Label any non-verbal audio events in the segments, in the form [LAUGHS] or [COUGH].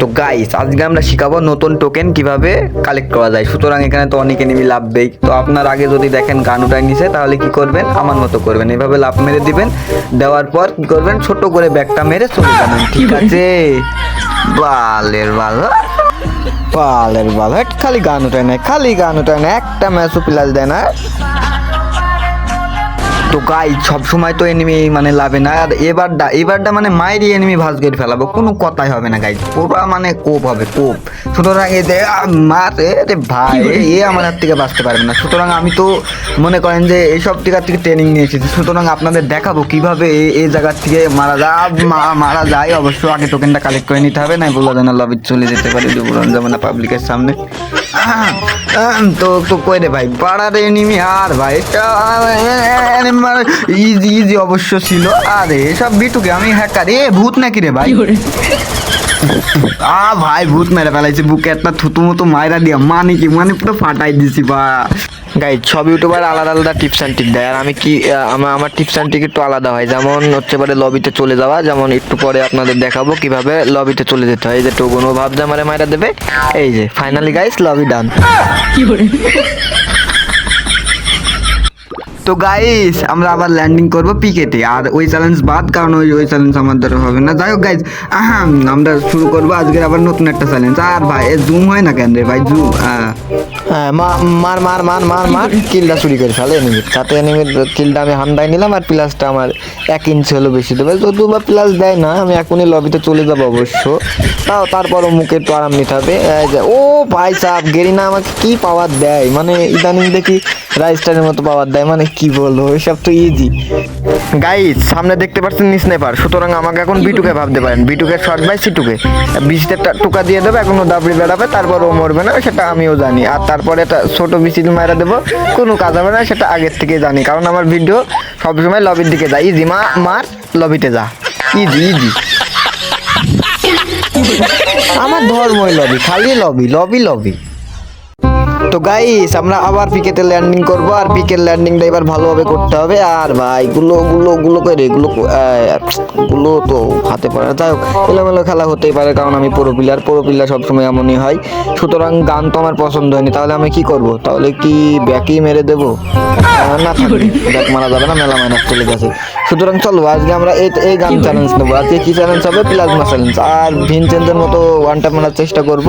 তো গাইস আজকে আমরা শিখাবো নতুন টোকেন কীভাবে কালেক্ট করা যায়। সুতরাং এখানে তো অনেক এনিমি লাভ দেই। তো আপনার আগে যদি দেখেন গান উঠাই নিছে তাহলে কি করবেন? আমার মতো করবেন। এভাবে লাভ মেরে দিবেন। দেওয়ার পর কি করবেন? ছোট করে ব্যাগটা মেরে চলে যাবেন। ঠিক আছে? বালের বাল। বালের বাল। খালি গান উঠায় না খালি গান উঠায় না একটা ম্যাচও প্লাস দেয় না। তো গাই সবসময় তো এনিমি মানে লাভে না। আর এবারটা এবারটা মানে মায়েরই এনিমি ভাস গেট ফেলাবো। কোনো কথাই হবে না গাই পুরো মানে কোপ হবে, কোপ। সুতরাং এতে মারে রে ভাই, এ আমার হাত থেকে বাঁচতে পারবে না। সুতরাং আমি তো মনে করেন যে এইসব টিকার থেকে ট্রেনিং নিয়ে এসেছি। সুতরাং আপনাদের দেখাবো কীভাবে এই জায়গার থেকে মারা যা, মা- মারা যায়। অবশ্য আগে টোকেনটা কালেক্ট করে নিতে হবে না বলা যায় না চলে যেতে পারে, যুবরান জামানা পাবলিকের সামনে। তো তো কই রে ভাই? পাড়ার এনিমি আর ভাই ইজি ইজি অবশ্য ছিল। আরে সব বিটুকে আমি হ্যাকার এ ভূত নাকি রে ভাই? আ ভাই ভূত মেরে ফেলাইছে। বুকে একটা থুতু মতো মাইরা দিয়া। মানে কি? মানে পুরো ফাটাই দিছি বা। গাইড সব ইউটিউবার আলাদা আলাদা টিপস অ্যান্ড ট্রিক দেয়। আর আমি কি আমার আমার টিপস অ্যান্ড ট্রিক একটু আলাদা হয়। যেমন হচ্ছে পরে লবিতে চলে যাওয়া। যেমন একটু পরে আপনাদের দেখাবো কীভাবে লবিতে চলে যেতে হয়। এই যে টোগুনো ভাব জামারে মাইরা দেবে। এই যে ফাইনালি গাইস লবি ডান তো গাইস আমরা আবার ল্যান্ডিং করব পিকেটে আর ওই চ্যালেঞ্জ বাদ, কারণ ওই ওই চ্যালেঞ্জ আমার দ্বারা হবে না। যাই হোক গাইজ আমরা শুরু করব আজকের আবার নতুন একটা চ্যালেঞ্জ আর ভাই জুম হয় না কেন রে ভাই? জুম হ্যাঁ মার মার মার মার মার কিলটা চুরি করে ফেলে এনিমির সাথে এনিমির কিলটা আমি হান্ডাই নিলাম আর প্লাসটা আমার এক ইঞ্চি হলো বেশি দেবে। যদি বা প্লাস দেয় না, আমি এখনই লবিতে চলে যাব অবশ্য। তাও তারপরও মুখে একটু আরাম নিতে হবে ও ভাই সাহ গেরিনা আমাকে কি পাওয়ার দেয়? মানে ইদানিং দেখি রাইস্টারের মতো পাওয়ার দেয়। মানে কি বলব এসব তো ইজি গাইস সামনে দেখতে পাচ্ছেন স্নাইপার সুতরাং আমাকে এখন বিটুকে ভাবতে পারেন। বিটুকে শর্ট বাই সিটুকে বিশটা টুকা দিয়ে দেবে এখনও দাবড়ি বেড়াবে তারপর ও মরবে না সেটা আমিও জানি। আর তারপরে একটা ছোট বিচিল মারা দেবো কোনো কাজ হবে না সেটা আগের থেকে জানি। কারণ আমার ভিডিও সবসময় লবির দিকে যায়। ইজি মা মার লবিতে যা। ইজি ইজি [LAUGHS] আমার ধর্মই লবি খালি লবি লবি লবি তো গাইস আমরা আবার পিকেতে ল্যান্ডিং করব, আর পিকের ল্যান্ডিংটা এবার ভালোভাবে করতে হবে। আর ভাই, গুলো গুলো গুলো করে গুলো গুলো তো হাতে পারে। যাই হোক, এলোমেলো খেলা হতেই পারে, কারণ আমি পুরো প্লেয়ার পুরো প্লেয়ার সবসময় এমনই হয়। সুতরাং গান তো আমার পছন্দ হয়নি, তাহলে আমি কি করব? তাহলে কি ব্যাকই মেরে দেবো? না ব্যাক মারা যাবে না, মেলা মাইনাস চলে গেছে। সুতরাং চলো, আজকে আমরা এই এই গান চ্যালেঞ্জ নেব। আজকে কি চ্যালেঞ্জ হবে? প্লাজমা চ্যালেঞ্জ আর ভিনচেন্দের মতো ওয়ান টাইম মারার চেষ্টা করব।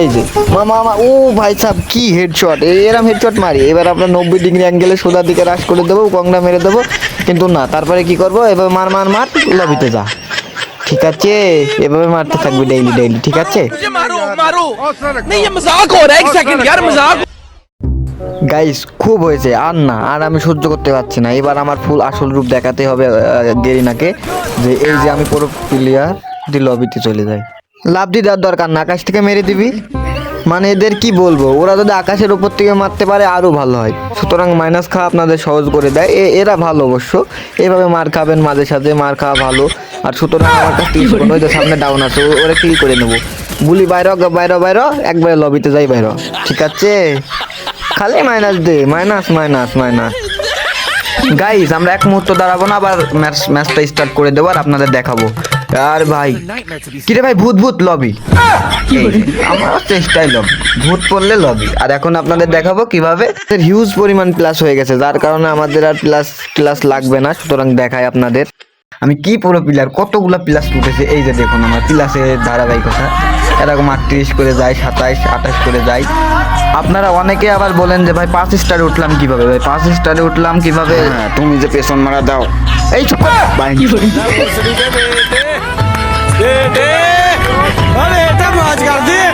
এই যে মামা, ও ভাই সাহেব, কি হেডশট এরম হেডশট মারি। এবার আমরা নব্বই ডিগ্রি অ্যাঙ্গেলে সোদার দিকে রাশ করে দেবো কংগ্রা মেরে দেবো। কিন্তু না তারপরে কি করব? এবার মার মার মার লবিতে যা। ঠিক আছে? এভাবে মারতে থাকবি ডেইলি ডেইলি ঠিক আছে? গাইস খুব হয়েছে। আর না আর আমি সহ্য করতে পারছি না। এবার আমার ফুল আসল রূপ দেখাতে হবে গেরিনাকে যে এই যে আমি পুরো প্লেয়ার দি লবিতে চলে যাই লাভ দি দেওয়ার দরকার না। আকাশ থেকে মেরে দিবি। মানে এদের কি বলব? ওরা যদি আকাশের উপর থেকে মারতে পারে আরও ভালো হয়। সুতরাং মাইনাস খাওয়া আপনাদের সহজ করে দেয়। এ- এরা ভালো অবশ্য। এভাবে মার খাবেন মাঝে সাঝে, মার খাওয়া ভালো। আর সুতরাং আমার কাছে সামনে ডাউন আছে। ওরা কিল করে নেব। গুলি বাইর বাইর বাইর, একবারে লবিতে যাই বাইর। ঠিক আছে? খালি মাইনাস দে। মাইনাস মাইনাস মাইনাস গাইস আমরা এক মুহূর্ত দাঁড়াবো না, আবার ম্যাচ ম্যাচটা স্টার্ট করে দেবো আর আপনাদের দেখাবো। আর ভাই, কিরে ভাই, ভূত ভূত লবি আমার চেষ্টাই লবি ভূত পড়লে লবি আর এখন আপনাদের দেখাবো কীভাবে হিউজ পরিমাণ প্লাস হয়ে গেছে যার কারণে আমাদের আর প্লাস প্লাস লাগবে না সুতরাং দেখাই আপনাদের আমি কি পুরো প্লেয়ার কতগুলো প্লাস উঠেছে এই যে দেখুন আমার প্লাসের ধারাবাহিকতা এরকম আটত্রিশ করে যায় সাতাইশ আঠাশ করে যায় আপনারা অনেকে আবার বলেন যে ভাই পাঁচ স্টারে উঠলাম কীভাবে ভাই পাঁচ স্টারে উঠলাম কীভাবে হ্যাঁ, তুমি যে পেছন মারা দাও এই চুপ I Pode, Gardinha!